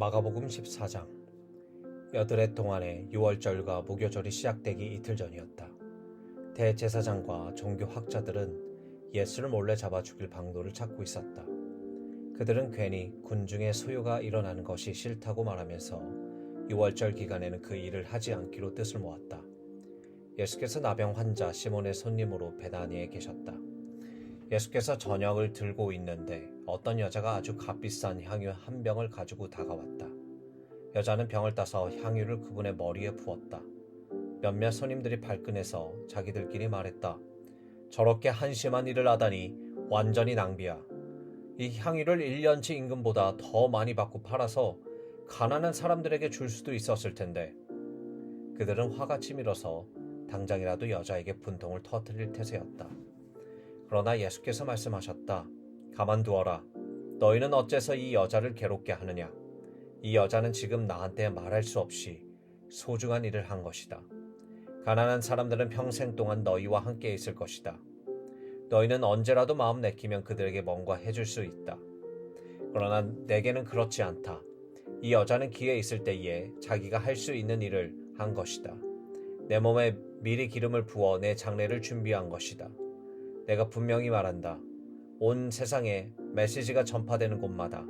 마가복음 14장 여드렛 동안에 유월절과 무교절이 시작되기 이틀 전이었다. 대제사장과 종교학자들은 예수를 몰래 잡아 죽일 방도를 찾고 있었다. 그들은 괜히 군중의 소요가 일어나는 것이 싫다고 말하면서 유월절 기간에는 그 일을 하지 않기로 뜻을 모았다. 예수께서 나병 환자 시몬의 손님으로 베다니에 계셨다. 예수께서 저녁을 들고 있는데 어떤 여자가 아주 값비싼 향유 한 병을 가지고 다가왔다. 여자는 병을 따서 향유를 그분의 머리에 부었다. 몇몇 손님들이 발끈해서 자기들끼리 말했다. 저렇게 한심한 일을 하다니 완전히 낭비야. 이 향유를 1년치 임금보다 더 많이 받고 팔아서 가난한 사람들에게 줄 수도 있었을 텐데. 그들은 화가 치밀어서 당장이라도 여자에게 분통을 터뜨릴 태세였다. 그러나 예수께서 말씀하셨다. 가만두어라. 너희는 어째서 이 여자를 괴롭게 하느냐? 이 여자는 지금 나한테 말할 수 없이 소중한 일을 한 것이다. 가난한 사람들은 평생 동안 너희와 함께 있을 것이다. 너희는 언제라도 마음 내키면 그들에게 뭔가 해줄 수 있다. 그러나 내게는 그렇지 않다. 이 여자는 기회 있을 때에 자기가 할 수 있는 일을 한 것이다. 내 몸에 미리 기름을 부어 내 장례를 준비한 것이다. 내가 분명히 말한다. 온 세상에 메시지가 전파되는 곳마다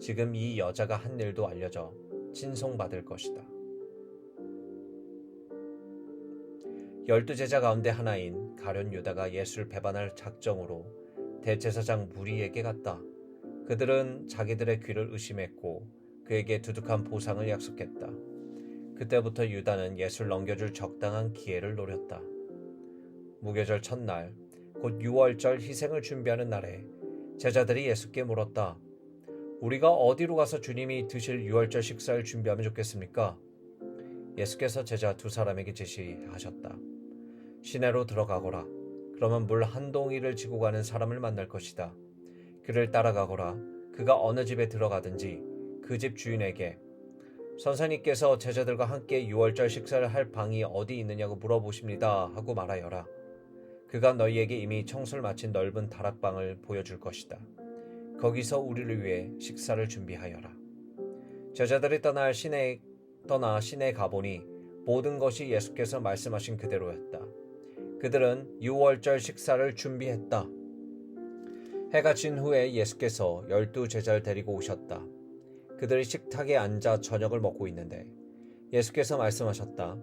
지금 이 여자가 한 일도 알려져 친송받을 것이다. 열두 제자 가운데 하나인 가련 유다가 예수를 배반할 작정으로 대제사장 무리에게 갔다. 그들은 자기들의 귀를 의심했고 그에게 두둑한 보상을 약속했다. 그때부터 유다는 예수를 넘겨줄 적당한 기회를 노렸다. 무교절 첫날, 곧 6월절 희생을 준비하는 날에 제자들이 예수께 물었다. 우리가 어디로 가서 주님이 드실 6월절 식사를 준비하면 좋겠습니까? 예수께서 제자 두 사람에게 제시하셨다. 시내로 들어가거라. 그러면 물 한 동이를 지고 가는 사람을 만날 것이다. 그를 따라가거라. 그가 어느 집에 들어가든지 그 집 주인에게 선생님께서 제자들과 함께 6월절 식사를 할 방이 어디 있느냐고 물어보십니다. 하고 말하여라. 그가 너희에게 이미 청소를 마친 넓은 다락방을 보여줄 것이다. 거기서 우리를 위해 식사를 준비하여라. 제자들이 떠날 시내 떠나 시내 가보니 모든 것이 예수께서 말씀하신 그대로였다. 그들은 6월절 식사를 준비했다. 해가 진 후에 예수께서 열두 제자를 데리고 오셨다. 그들이 식탁에 앉아 저녁을 먹고 있는데 예수께서 말씀하셨다.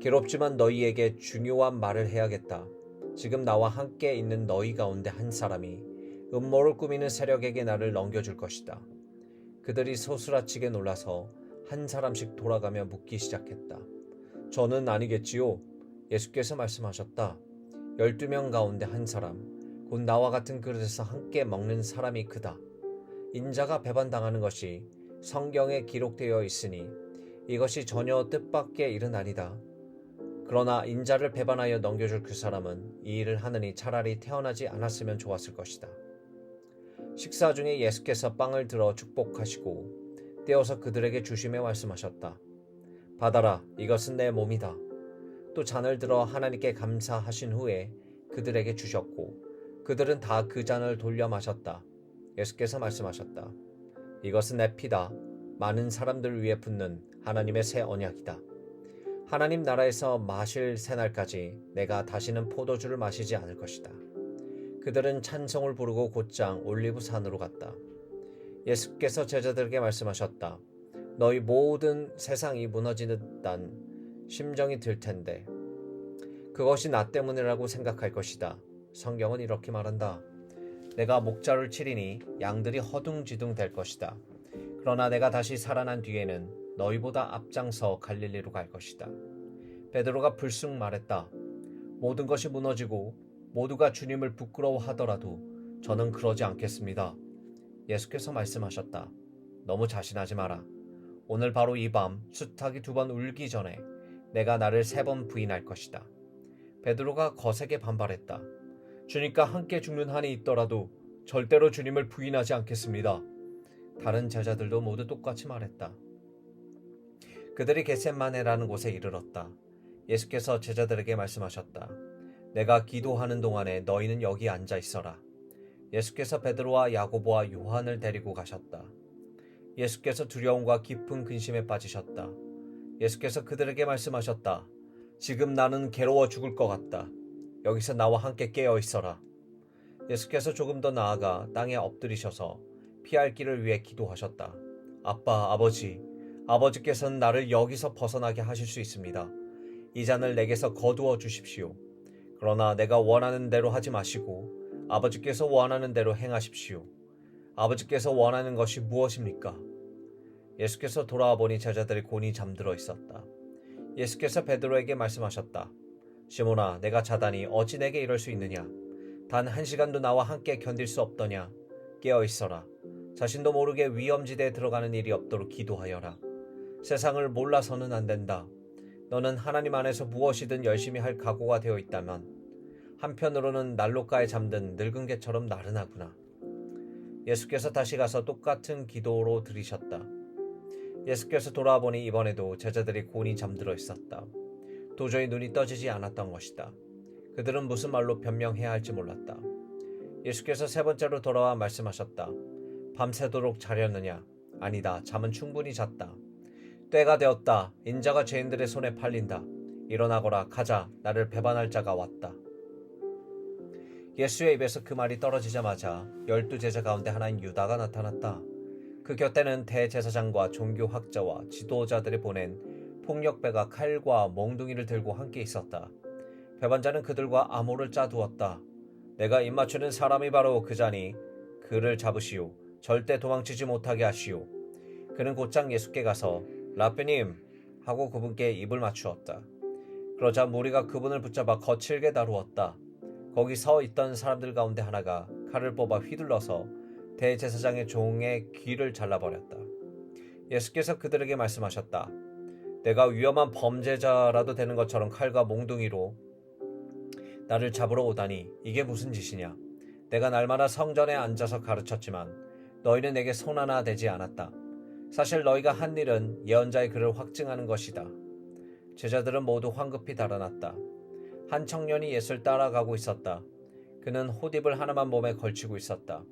괴롭지만 너희에게 중요한 말을 해야겠다. 지금 나와 함께 있는 너희 가운데 한 사람이 음모를 꾸미는 세력에게 나를 넘겨줄 것이다. 그들이 소스라치게 놀라서 한 사람씩 돌아가며 묻기 시작했다. 저는 아니겠지요. 예수께서 말씀하셨다. 열두 명 가운데 한 사람, 곧 나와 같은 그릇에서 함께 먹는 사람이 그다. 인자가 배반당하는 것이 성경에 기록되어 있으니 이것이 전혀 뜻밖의 일은 아니다. 그러나 인자를 배반하여 넘겨줄 그 사람은 이 일을 하느니 차라리 태어나지 않았으면 좋았을 것이다. 식사 중에 예수께서 빵을 들어 축복하시고 떼어서 그들에게 주시며 말씀하셨다. 받아라, 이것은 내 몸이다. 또 잔을 들어 하나님께 감사하신 후에 그들에게 주셨고 그들은 다 그 잔을 돌려 마셨다. 예수께서 말씀하셨다. 이것은 내 피다. 많은 사람들을 위해 붓는 하나님의 새 언약이다. 하나님 나라에서 마실 새날까지 내가 다시는 포도주를 마시지 않을 것이다. 그들은 찬송을 부르고 곧장 올리브 산으로 갔다. 예수께서 제자들에게 말씀하셨다. 너희 모든 세상이 무너지는 심정이 들 텐데 그것이 나 때문이라고 생각할 것이다. 성경은 이렇게 말한다. 내가 목자를 치리니 양들이 허둥지둥 될 것이다. 그러나 내가 다시 살아난 뒤에는 너희보다 앞장서 갈릴리로 갈 것이다. 베드로가 불쑥 말했다. 모든 것이 무너지고 모두가 주님을 부끄러워하더라도 저는 그러지 않겠습니다. 예수께서 말씀하셨다. 너무 자신하지 마라. 오늘 바로 이 밤 수탉이 두 번 울기 전에 내가 나를 세 번 부인할 것이다. 베드로가 거세게 반발했다. 주님과 함께 죽는 한이 있더라도 절대로 주님을 부인하지 않겠습니다. 다른 제자들도 모두 똑같이 말했다. 그들이 겟셋마네라는 곳에 이르렀다. 예수께서 제자들에게 말씀하셨다. 내가 기도하는 동안에 너희는 여기 앉아 있어라. 예수께서 베드로와 야고보와 요한을 데리고 가셨다. 예수께서 두려움과 깊은 근심에 빠지셨다. 예수께서 그들에게 말씀하셨다. 지금 나는 괴로워 죽을 것 같다. 여기서 나와 함께 깨어 있어라. 예수께서 조금 더 나아가 땅에 엎드리셔서 피할 길을 위해 기도하셨다. 아빠, 아버지, 아버지께서는 나를 여기서 벗어나게 하실 수 있습니다. 이 잔을 내게서 거두어 주십시오. 그러나 내가 원하는 대로 하지 마시고 아버지께서 원하는 대로 행하십시오. 아버지께서 원하는 것이 무엇입니까? 예수께서 돌아와 보니 제자들이 곤히 잠들어 있었다. 예수께서 베드로에게 말씀하셨다. 시몬아, 내가 자다니 어찌 내게 이럴 수 있느냐? 단 한 시간도 나와 함께 견딜 수 없더냐? 깨어 있어라. 자신도 모르게 위험지대에 들어가는 일이 없도록 기도하여라. 세상을 몰라서는 안 된다. 너는 하나님 안에서 무엇이든 열심히 할 각오가 되어 있다면 한편으로는 난로가에 잠든 늙은 개처럼 나른하구나. 예수께서 다시 가서 똑같은 기도로 들이셨다. 예수께서 돌아와 보니 이번에도 제자들이 곤히 잠들어 있었다. 도저히 눈이 떠지지 않았던 것이다. 그들은 무슨 말로 변명해야 할지 몰랐다. 예수께서 세 번째로 돌아와 말씀하셨다. 밤새도록 자렸느냐? 아니다. 잠은 충분히 잤다. 때가 되었다. 인자가 죄인들의 손에 팔린다. 일어나거라. 가자. 나를 배반할 자가 왔다. 예수의 입에서 그 말이 떨어지자마자 열두 제자 가운데 하나인 유다가 나타났다. 그 곁에는 대제사장과 종교학자와 지도자들이 보낸 폭력배가 칼과 몽둥이를 들고 함께 있었다. 배반자는 그들과 암호를 짜두었다. 내가 입맞추는 사람이 바로 그자니 그를 잡으시오. 절대 도망치지 못하게 하시오. 그는 곧장 예수께 가서 라삐님 하고 그분께 입을 맞추었다. 그러자 무리가 그분을 붙잡아 거칠게 다루었다. 거기 서 있던 사람들 가운데 하나가 칼을 뽑아 휘둘러서 대제사장의 종의 귀를 잘라버렸다. 예수께서 그들에게 말씀하셨다. 내가 위험한 범죄자라도 되는 것처럼 칼과 몽둥이로 나를 잡으러 오다니 이게 무슨 짓이냐? 내가 날마다 성전에 앉아서 가르쳤지만 너희는 내게 손 하나 대지 않았다. 사실 너희가 한 일은 예언자의 글을 확증하는 것이다. 제자들은 모두 황급히 달아났다. 한 청년이 예수를 따라가고 있었다. 그는 호딥을 하나만 몸에 걸치고 있었다.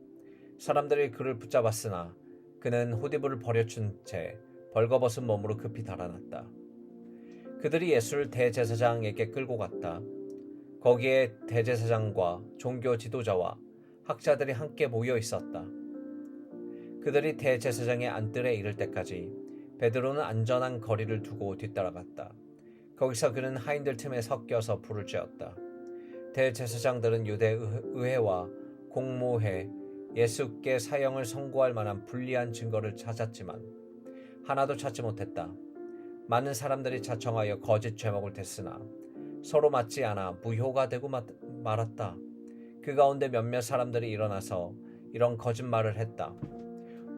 사람들이 그를 붙잡았으나 그는 호디브를 버려준 채 벌거벗은 몸으로 급히 달아났다. 그들이 예수를 대제사장에게 끌고 갔다. 거기에 대제사장과 종교 지도자와 학자들이 함께 모여 있었다. 그들이 대제사장의 안뜰에 이를 때까지 베드로는 안전한 거리를 두고 뒤따라갔다. 거기서 그는 하인들 틈에 섞여서 불을 쬐었다. 대제사장들은 유대 의회와 공모회, 예수께 사형을 선고할 만한 불리한 증거를 찾았지만 하나도 찾지 못했다. 많은 사람들이 자청하여 거짓 죄목을 댔으나 서로 맞지 않아 무효가 되고 말았다. 그 가운데 몇몇 사람들이 일어나서 이런 거짓말을 했다.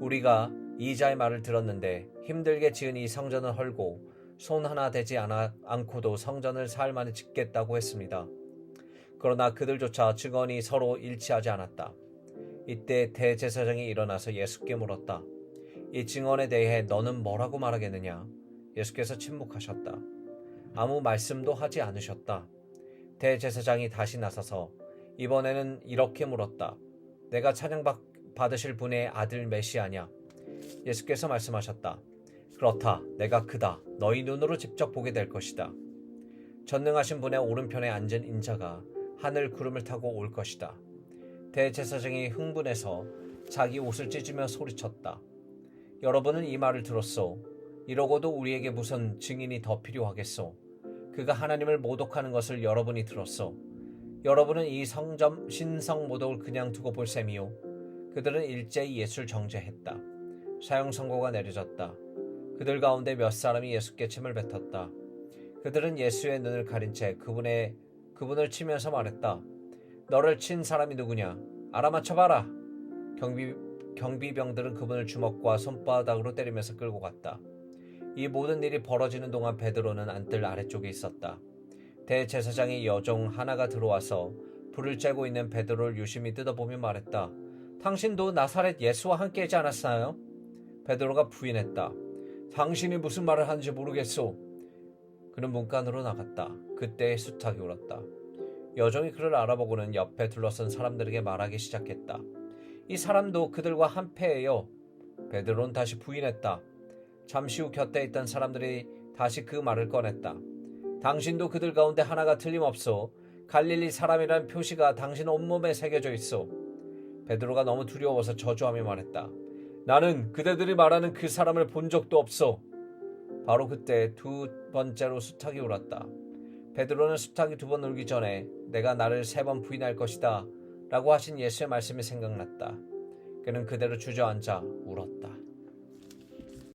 우리가 이자의 말을 들었는데 힘들게 지은 이 성전을 헐고 손 하나 대지 않아, 않고도 성전을 사흘 만에 짓겠다고 했습니다. 그러나 그들조차 증언이 서로 일치하지 않았다. 이때 대제사장이 일어나서 예수께 물었다. 이 증언에 대해 너는 뭐라고 말하겠느냐? 예수께서 침묵하셨다. 아무 말씀도 하지 않으셨다. 대제사장이 다시 나서서 이번에는 이렇게 물었다. 내가 찬양 받 으실 분의 아들 메시아냐? 예수께서 말씀하셨다. 그렇다. 내가 그다. 너희 눈으로 직접 보게 될 것이다. 전능하신 분의 오른편에 앉은 인자가 하늘 구름을 타고 올 것이다. 대제사장이 흥분해서 자기 옷을 찢으며 소리쳤다. 여러분은 이 말을 들었소. 이러고도 우리에게 무슨 증인이 더 필요하겠소. 그가 하나님을 모독하는 것을 여러분이 들었소. 여러분은 이 성점 신성 모독을 그냥 두고 볼 셈이요. 그들은 일제히 예수를 정죄했다. 사형 선고가 내려졌다. 그들 가운데 몇 사람이 예수께 침을 뱉었다. 그들은 예수의 눈을 가린 채 그분의 그분을 치면서 말했다. 너를 친 사람이 누구냐? 알아맞혀봐라. 경비, 경비병들은 그분을 주먹과 손바닥으로 때리면서 끌고 갔다. 이 모든 일이 벌어지는 동안 베드로는 안뜰 아래쪽에 있었다. 대제사장의 여종 하나가 들어와서 불을 쬐고 있는 베드로를 유심히 뜯어보며 말했다. 당신도 나사렛 예수와 함께하지 않았나요? 베드로가 부인했다. 당신이 무슨 말을 하는지 모르겠소. 그는 문간으로 나갔다. 그때 수탉이 울었다. 여종이 그를 알아보고는 옆에 둘러선 사람들에게 말하기 시작했다. 이 사람도 그들과 한패예요. 베드로는 다시 부인했다. 잠시 후 곁에 있던 사람들이 다시 그 말을 꺼냈다. 당신도 그들 가운데 하나가 틀림없어. 갈릴리 사람이라는 표시가 당신 온몸에 새겨져 있어. 베드로가 너무 두려워서 저주하며 말했다. 나는 그대들이 말하는 그 사람을 본 적도 없어. 바로 그때 두 번째로 수탉이 울었다. 베드로는 수탉이 두 번 울기 전에 내가 나를 세 번 부인할 것이다 라고 하신 예수의 말씀이 생각났다. 그는 그대로 주저앉아 울었다.